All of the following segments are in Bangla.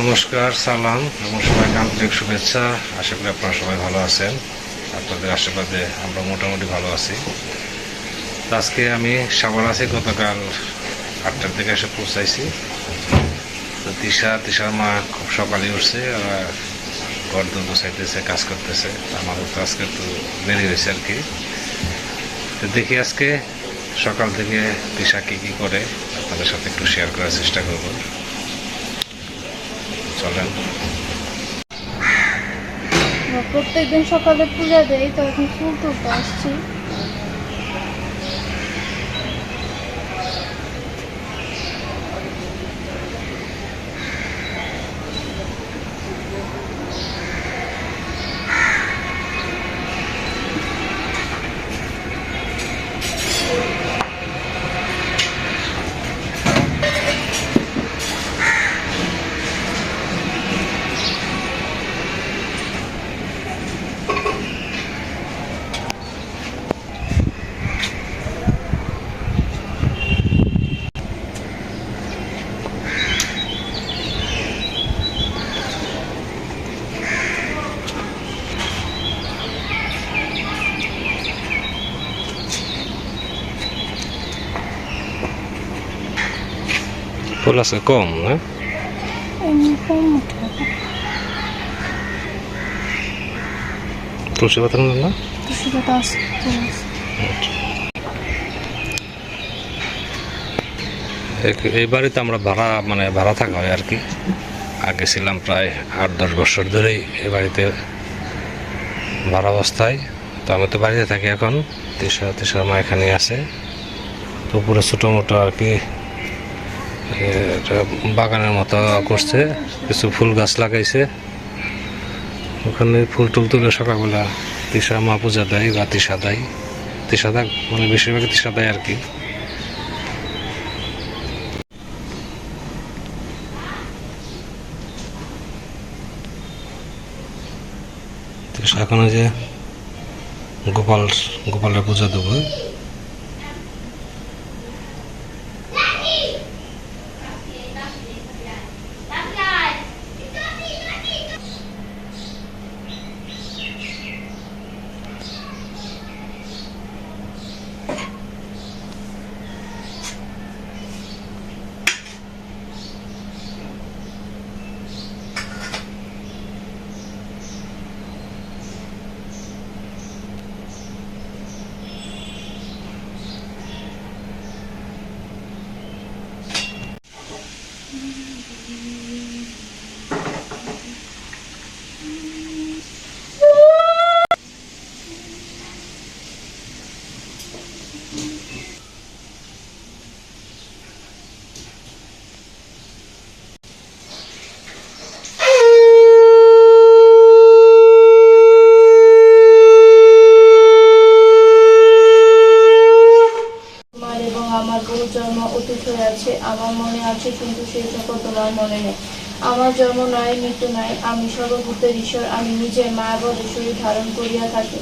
নমস্কার, সালাম। এবং সবাইকে আন্তরিক শুভেচ্ছা। আশা করি আপনারা সবাই ভালো আছেন। আপনাদের আশীর্বাদে আমরা মোটামুটি ভালো আছি। আজকে আমি সাবার আছি, গতকাল আটটার দিকে এসে পৌঁছাইছি। তো তিশা, তিশার মা খুব সকালে উঠছে ওরা ঘর দুধ চাইতেছে কাজ করতেছে। আমাদের তো আজকে একটু দেরি হয়েছে আর কি। তো দেখি আজকে সকাল থেকে তিশা কী কী করে, আপনাদের সাথে একটু শেয়ার করার চেষ্টা করব। প্রত্যেকদিন সকালে পূজা দেয় তো এখন ফুল তুলতে আসছি ফুল আছে কম উঠে তুলসী পাতা না তুলসী পাতা আছে এই বাড়িতে আমরা ভাড়া মানে ভাড়া থাকা হয় আর কি আগে ছিলাম প্রায় আট দশ বছর ধরেই এই বাড়িতে ভাড়া অবস্থায় তো আমি তো বাড়িতে থাকি এখন তেসরা তেসরা মা এখানে আছে তো পুরো ছোটো মোটো আর কি বাগানের মতো করছে, কিছু ফুল গাছ লাগাইছে। ওখানে ফুল টুল তুলে সকালবেলা তিসা মা পূজা দেয় বা তিসা দেয়। তিসা দেয় মানে বেশিরভাগ তিসা দেয় আর কি। এখন যে গোপাল, গোপালের পূজা দেবো তোমার এবং আমার বহু জন্ম অতীত হয়ে আছে, আমার মনে আছে, কিন্তু সেই সকল তোমার মনে নেই। আমার জন্ম নয় মৃত্যু নয় আমি সর্বভূতের ঈশ্বর, আমি নিজের মায়াবদ শরীর ধারণ করিয়া থাকি।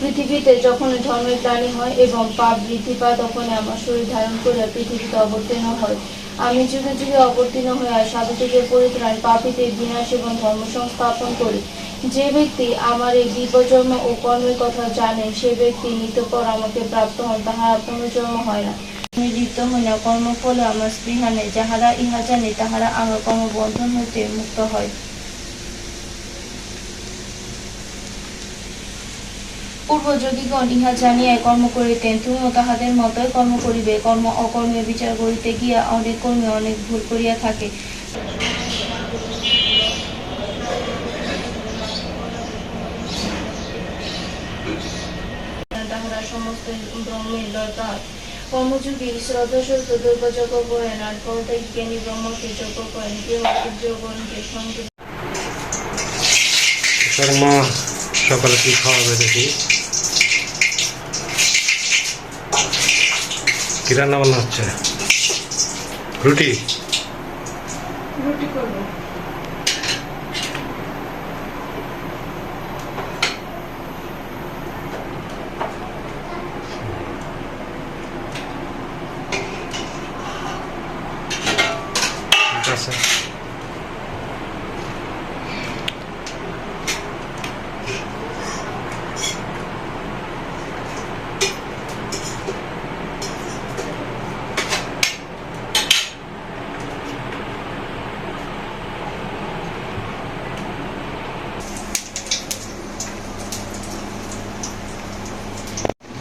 পৃথিবীতে যখন ধর্মের প্রাণী হয় এবং পাপ বৃদ্ধি পায়, তখন আমার শরীর ধারণ করিয়া পৃথিবীতে অবতীর্ণ হয়। আমি যুগে যুগে অবতীর্ণ হইয়া থেকে পরিত্রাণ পাপীতে বিনাশ এবং ধর্ম সংস্থাপন করি। যে ব্যক্তি আমার এই দিব্যজন্ম ও কর্মের কথা জানে, সে ব্যক্তি নিত্যপর আমাকে প্রাপ্ত হন, তাহার পুনর্জন্ম হয় না। আমি লিপ্ত হই কর্মফলে আমার স্পৃহা নেই যাহারা ইহা জানে, তাহারা আমার কর্মবন্ধন হইতে মুক্ত হয়। পূর্বযোগীগণ ইহা জানিয়াই কর্ম করিতেন, তুমিও তাহাদের মতোই কর্ম করিবে। কর্ম অকর্মে বিচার করিতে গিয়া অনেক কর্মে অনেক ভুল করিয়া থাকে। তাহারা সমস্ত ব্রহ্মের দরকার। কর্মযুগে শ্রদ্ধাসুত দুর্গযজ্ঞ করেন আর পরতাই জ্ঞানী ব্রহ্মকে যজ্ঞ করেন কেউ সূর্যগণকে সংযুক্ত তোর মা সকালে কি খাওয়াবে দেখি। কি রান্না বান্না হচ্ছে? রুটি? রুটি করব ঠিক আছে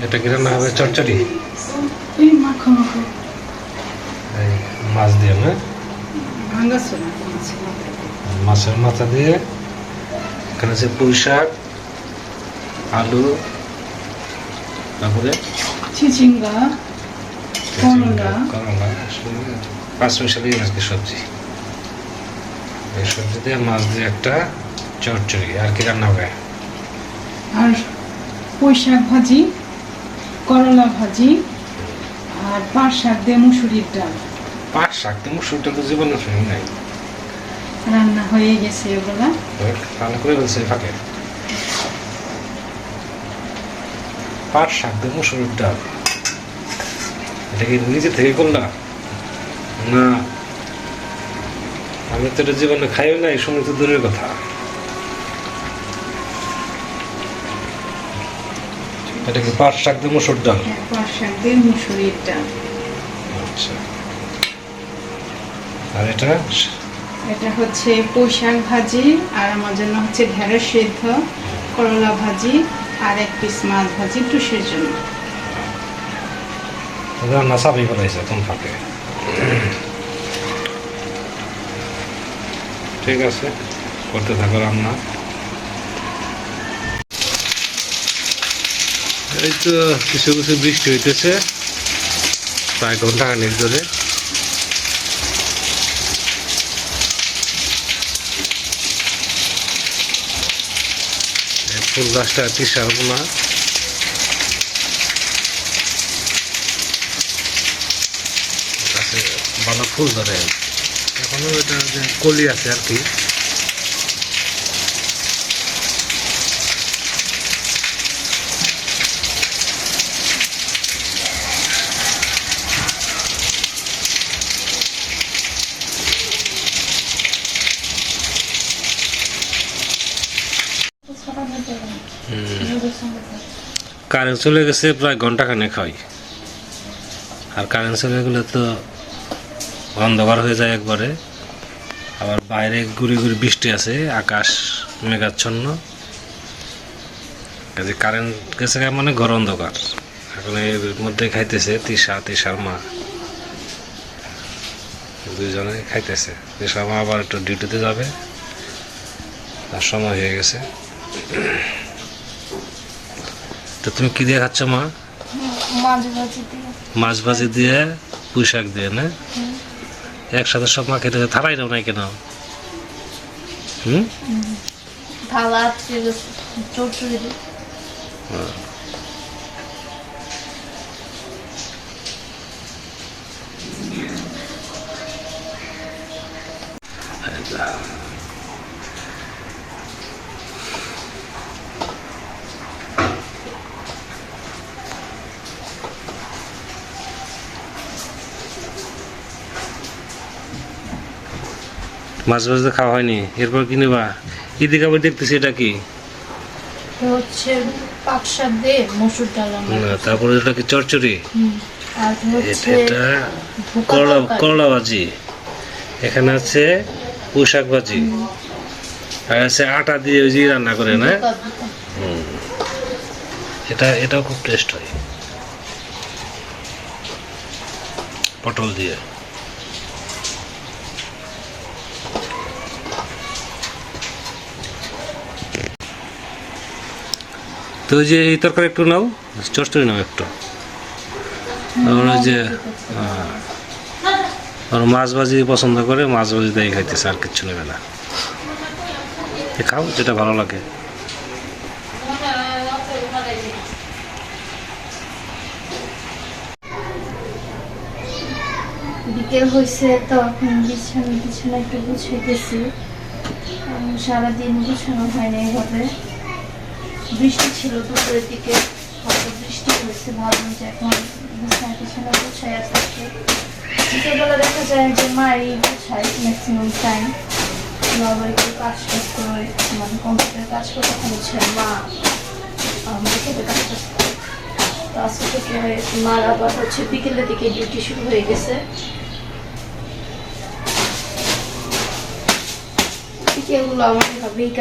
এটা কি রান্না হবে? চচ্চড়ি? মাছ দিয়ে না ছোলা ছিল মাছের মাথা দিয়ে এখানে আছে পুঁই শাক আলু তারপরে চিচিঙ্গা করলা। করলা আসলে পাঁচ মিশালি আজকে সবজি। এই সবজি দিয়ে মাছ দিয়ে একটা চচ্চড়ি। আর কি রান্না হবে? আর পুঁই শাক ভাজি। করলা ভাজি আর পাট শাক দিয়ে মুসুরির ডাল। পাঁচ শাক তো মুসুরটা তো জীবনে শুনি নাই। রান্না হয়ে গেছে ওগুলা রান্না করে বলছে ফাঁকে। পাট শাক দিয়ে মুসুরির ডাল। এটা কি নিজে থেকে করলা? না। আমি তো এটা জীবনে খাইও নাই শুনে তো দূরের কথা। এটা কি পাট শাক দিয়ে মুসুর ডাল? হ্যাঁ, পাট শাক দিয়ে মুসুরির ডাল। আচ্ছা। আর এটা? এটা হচ্ছে পুঁই শাক ভাজি আর আমার জন্য হচ্ছে ঢেঁড়স সিদ্ধ করলা ভাজি আর এক পিস মাছ ভাজি টুসের জন্য। রান্না কোন ফাঁকে। ঠিক আছে করতে থাকো রান্না। এই তো কিছু কিছু বৃষ্টি হইতেছে, প্রায় ঘণ্টা খানিক ধরে ফুল গাছটা তিসার না ভালো ফুল ধরে। এখনও এটা কলি আছে আর কি। কারেন্ট চলে গেছে প্রায় ঘণ্টা খানেক হয়। আর কারেন্ট চলে গেলে তো অন্ধকার হয়ে যায় একবারে। আবার বাইরে গুড়ি গুড়ি বৃষ্টি আছে, আকাশ মেঘাচ্ছন্ন। কাজে কারেন্ট গেছে মানে ঘর অন্ধকার। এখন এর মধ্যে খাইতেছে তিসা তিসার মা। দুইজনে খাইতেছে। তিসার মা আবার একটু ডিউটিতে যাবে। তার সময় হয়ে গেছে। তো তুমি কি দিয়ে খাচ্ছ মা? মাছ ভাজি দিয়ে পুঁই শাক দিয়ে না? একসাথে সব মা খেতে থালাই দাও নাই কেন? হুম? থালা আটকে মাছ ভাজতে খাওয়া হয়নি। এরপর কি নেবা এদিকে আবার দেখতেছি এটা কি? হচ্ছে পাট শাক দিয়ে মসুর ডাল না, তারপরে এটা কি চচ্চড়ি এটা করলা করলা ভাজি। এখানে আছে পুঁই শাক ভাজি। আর আছে আটা দিয়ে ওই যে রান্না করে না। এটা এটাও খুব টেস্ট হয়। পটল দিয়ে। তো যে এই তরকারি একটু নাও চচ্চড়ি নাও একটু। আর যে হ্যাঁ, আর মাছ ভাজি পছন্দ করে মাছ ভাজি দিয়ে খাইতেছে আর কিচ্ছু নেবে না। খাও যেটা ভালো লাগে। বিকেল হয়েছে তো এখন বিছানা বিছানা একটু গুছাইতেছি। সারাদিন গুছানো হয়নি এইভাবে বৃষ্টি ছিল দুপুরের দিকে হয়তো বৃষ্টি হয়েছে ভাবলাম যে এখন বিছানা বিছানা গুছাই থাকে বিকেলবেলা দেখা যায় যে মাই গুছাই ম্যাক্সিমাম টাইম আবার একটু কাজ টাজ করে মানে কম্পিউটার কাজ করে তখন হচ্ছে মা খেতে কাজ টাজ করে। তো আজকে থেকে মার আবার হচ্ছে বিকেলের দিকে ডিউটি শুরু হয়ে গেছে বিকেলগুলো আমার এভাবেই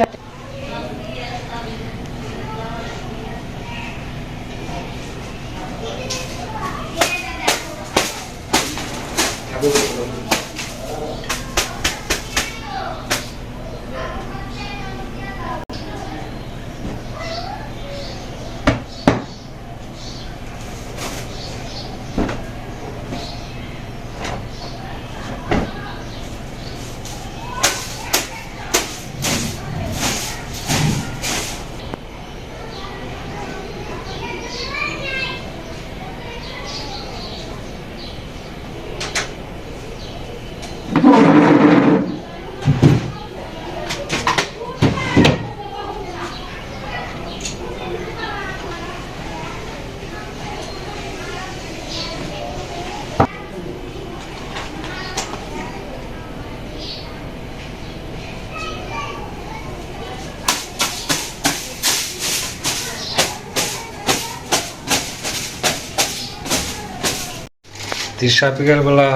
তিরশা বিকালবেলা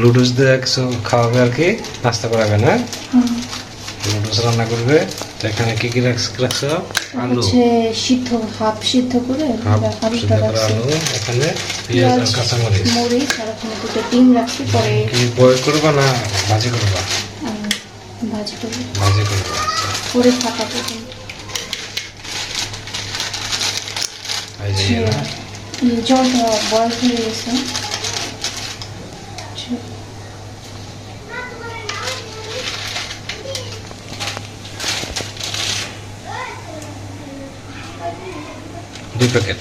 লুডুস দিয়ে কিছু খাওয়াবে আর কি নাস্তা করাবে না? লুডুস রান্না করবে। তো এখানে কি কি রাখছ আলু। সিদ্ধ হাফ সিদ্ধ করে সিদ্ধ করা আলু এখানে পেঁয়াজ আর কাঁচামরিচ। মরিচ আর ওখানে দুটো ডিম রাখছি পরে কি বয় করবা না ভাজি করবা? ভাজি করব। ভাজি করবা আচ্ছা। পরে ইয়ে না? এই জলটা হয়ে গেছে। দুই প্যাকেট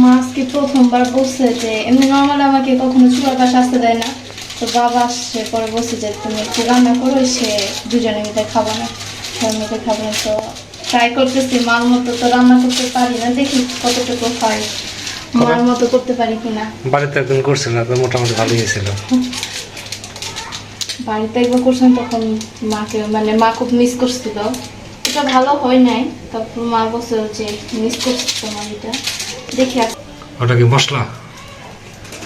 মা আজকে প্রথমবার বলছে যে এমনি নর্মাল আমাকে কখনো চুলার পাশে আসতে দেয় না। তো বাবা আসছে পরে যে তুমি একটু রান্না করো সে দুজনে মিলে খাব না। সবাই মিলে খাব না। তো ট্রাই করতেছি মার মতো তো রান্না করতে পারি না। দেখি কতটুকু হয়। মার মতো করতে পারি কিনা? বাড়িতে একদিন করছিল না মোটামুটি ভালো গেছিল বাড়িতে একবার করছিলাম তখন মাকে মানে মা খুব মিস করছিল। এটা ভালো হয় নাই তারপর মা বলছিল যে মিস করছিল তোমার এটা। দেখি ওটা কি মশলা?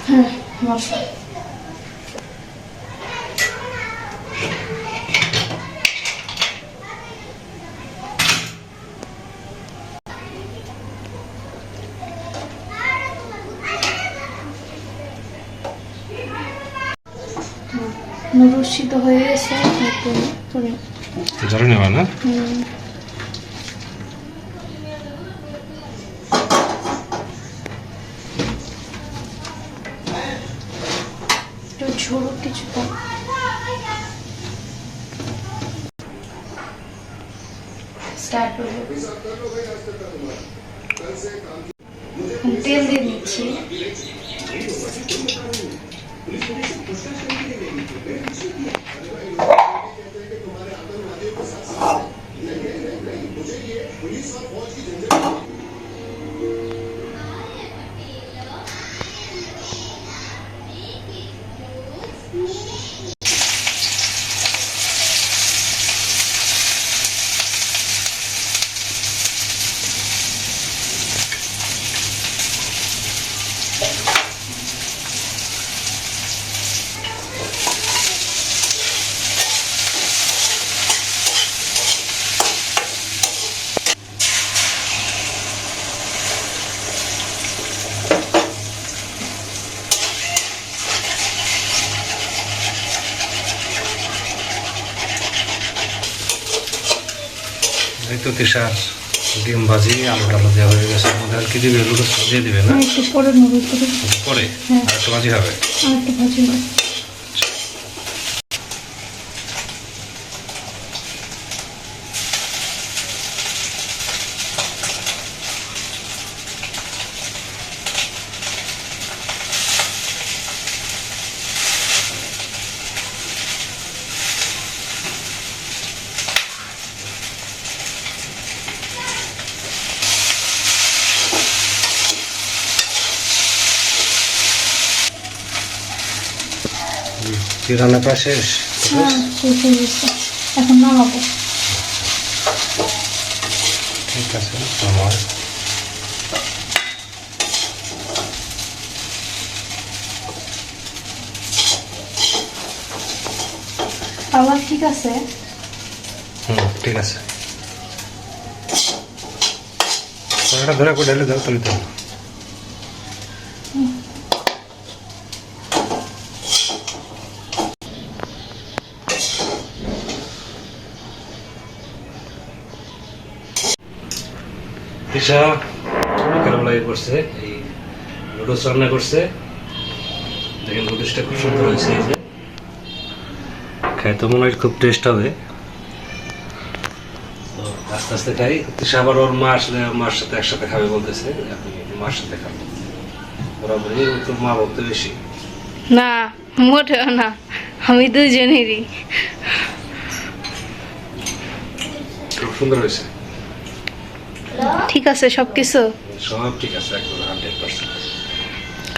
হ্যাঁ মশলা। সিদ্ধ হয়ে গেছে জলে নেবা না। একটু ঝোল কিছুটা স্টার্ট করব তেল দিয়ে দিচ্ছি এই তো তিসার ডিম ভাজি আলু টালু দেওয়া হয়ে গেছে। আমাদের আর কি দিবে লুডুস দিয়ে দিবে না? একটু পরে নেব পরে? হ্যাঁ। আর একটু ভাজি হবে? আর একটু ভাজি হবে। কি রান্না প্রায় শেষ? হ্যাঁ এখন নামাবো। ঠিক আছে আমার ঠিক আছে? হুম ঠিক আছে। কড়াটা ধরে করে ঢেলে দাও তাহলে বিকালবেলা ইয়ে করছে এই নুডলস রান্না করছে। দেখেন নুডলসটা খুব সুন্দর হয়েছে এই যে। খাই তো মনে হয় খুব টেস্ট হবে। তো আস্তে আস্তে খাই দিশা আবার ওর মা আসলে মার সাথে একসাথে খাবে বলতেছে আপনি মার সাথে খাবেন বরাবরই ও তো মা ভক্ত বেশি। না মোটেও না আমি দুজনেরই। খুব সুন্দর হয়েছে। ঠিক আছে সব কিছু সব ঠিক আছে একদম হান্ড্রেড পার্সেন্ট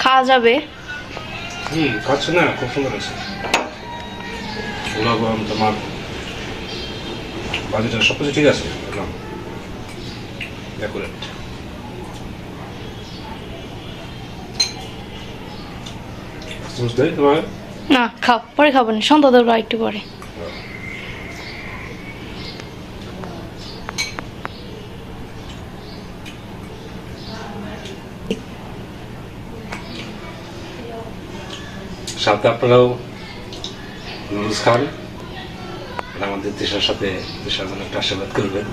খাওয়া যাবে? হুম খাচ্ছ না খুব সুন্দর হয়েছে। ছোলা গরম তোমার বাজিটা সব কিছু ঠিক আছে? একদম অ্যাকুরেট না খাও পরে খাব না সন্ধ্যা দেবো একটু পরে। সাথে আপনারাও নুডলস খান, আমাদের দেশের সাথে দেশের জন্য একটা আশীর্বাদ করবেন।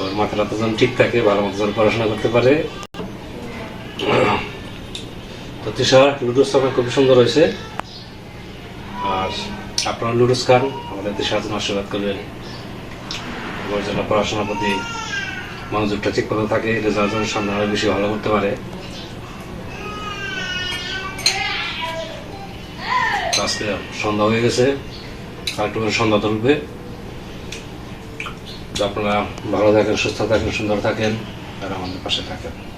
ওর মাথাটা তো যেন ঠিক থাকে, ভালো মতো যেন পড়াশোনা করতে পারে। তো তিশা লুডোস আমার খুবই সুন্দর হয়েছে। আর আপনারা লুডোস খান, আমাদের দেশের জন্য আশীর্বাদ করবেন। ওর জন্য পড়াশোনার প্রতি মনোযোগটা ঠিক মতো থাকে, রেজাল্ট যেন সামনে আরও বেশি ভালো করতে পারে। আজকে সন্ধ্যা হয়ে গেছে। আরেকটু সন্ধ্যা তুলবে। আপনারা ভালো থাকেন, সুস্থ থাকেন, সুন্দর থাকেন, আর আমাদের পাশে থাকেন।